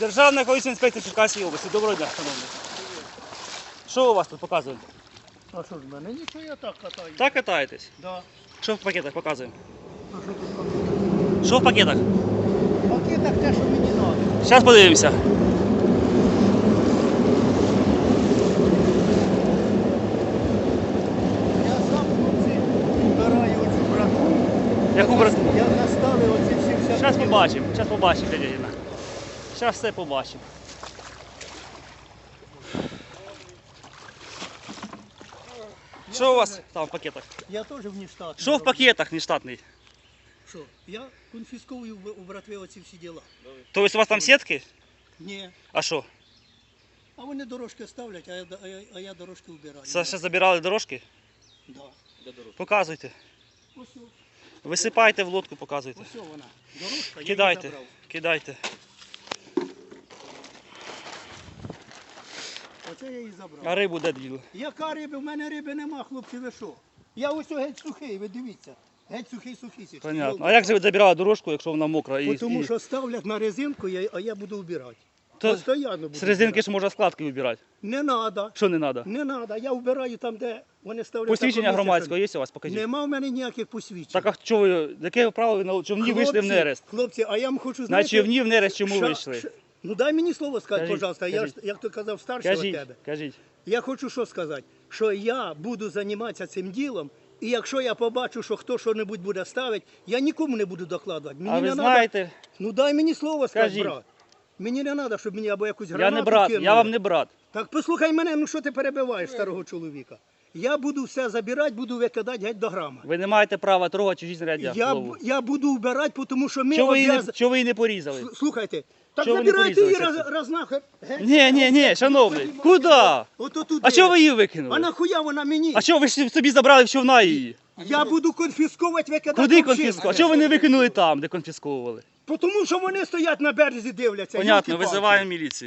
Державна екологічна інспекція Черкаської області. Доброго дня, шановні. Що у вас тут показують? А що ж в мене? Нічого я так катаю. Так катаєтесь. Да. Що в пакетах показуємо? А що тут пакет? Що в пакетах? В пакетах те, що мені треба. Зараз подивимося. Я сам хлопці вбираю оцю брату. Яку брату? Я наставив оці всі всякі. Зараз побачимо, зараз побачимо, дядя Гіна. Зараз все побачимо. Що у вас там в пакетах? Я теж в Ніштат. Що в пакетах нештатний? Що? Я конфісковую у братви оці всі діла. Тобто у вас там сітки? Ні. А що? А вони дорожки ставлять, а я, а я, а я дорожки вбираю. Це ще забирали дорожки? Да. Показуйте. Ось, Висипайте в лодку, показуйте. ось вона. Дорожка, я її Кидайте, забрав. кидайте. Оце я її забрав. А рибу де діли? Яка риби? В мене риби нема, хлопці, ви що? Я ось геть сухий, ви дивіться. Геть сухий, сухий. Понятно. А як же ви забирали дорожку, якщо вона мокра? І, Тому і... що ставлять на резинку, я- а я буду вбирати. То Постоянно буду з резинки вбирати. ж можна складки вибирати. Не треба. Що не треба? Не треба. Я вбираю там, де вони ставлять. Посвідчення громадського що- є у вас? Покажіть. Нема в мене ніяких посвідчень. Так а чого ви, яке право ви на човні вийшли в нерест? Хлопці, а я вам хочу знати. На човні в нерест чому вийшли? Ну дай мені слово сказати, Кажіть, пожалуйста. Я ж, кажіть. як то казав, старший від Кажіть, тебе. кажіть. Я хочу що сказати, що я буду займатися цим ділом, і якщо я побачу, що хто що-небудь буде ставити, я нікому не буду докладувати. Мені А ви не знаєте, Надо... Ну дай мені слово сказати, Кажіть. брат. Мені не треба, щоб мені або якусь я гранату не брат, кинули. я вам не брат. Так послухай мене, ну що ти перебиваєш старого чоловіка? Я буду все забирати, буду викидати геть до грама. Ви не маєте права трогати чужі знаряддя. Я, голову. я буду вбирати, тому що ми Чого ви, її не, обв'яз- чого ви її не порізали? Слухайте, так Чого ви не забирайте її порізали раз, раз нахер. Геть. Ні, ні, ні, шановний, куди? Ото туди. А чого ви її А викинули? нахуя вона мені? А чого ви ж собі забрали в човна її? Я буду конфісковувати, викидати. Куди конфісковувати? конфісковали? А чого ви не викинули там, де конфісковували? Тому що вони стоять на березі, дивляться. Понятно, ёлки-палки. визиваємо міліцію.